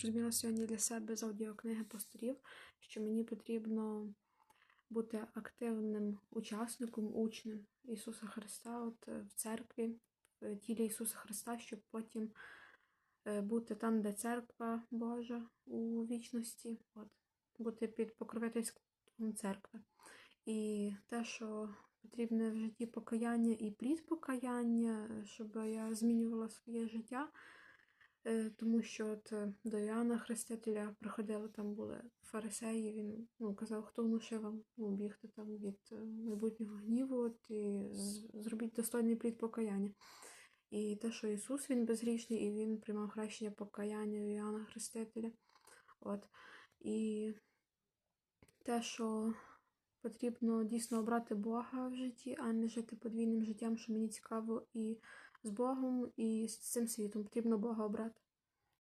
зрозуміла сьогодні для себе з аудіокниги пасторів, що мені потрібно бути активним учасником, учнем Ісуса Христа от, е, в церкві, в тілі Ісуса Христа, щоб потім е, бути там, де церква Божа у вічності, от, бути під покровительством церкви. І те, що потрібне в житті покаяння і плід покаяння, щоб я змінювала своє життя. Е, Тому що от е, до Іоанна Хрестителя приходили, там були фарисеї, він ну, казав, хто внушив вам ну, бігти там від е, майбутнього гніву от, і зробіть достойний плід покаяння. І те, що Ісус він безгрішний, і Він приймав хрещення покаяння у Іоанна Хрестителя. От. І те, що потрібно дійсно обрати Бога в житті, а не жити подвійним життям, що мені цікаво і з Богом, і з цим світом. Потрібно Бога обрати.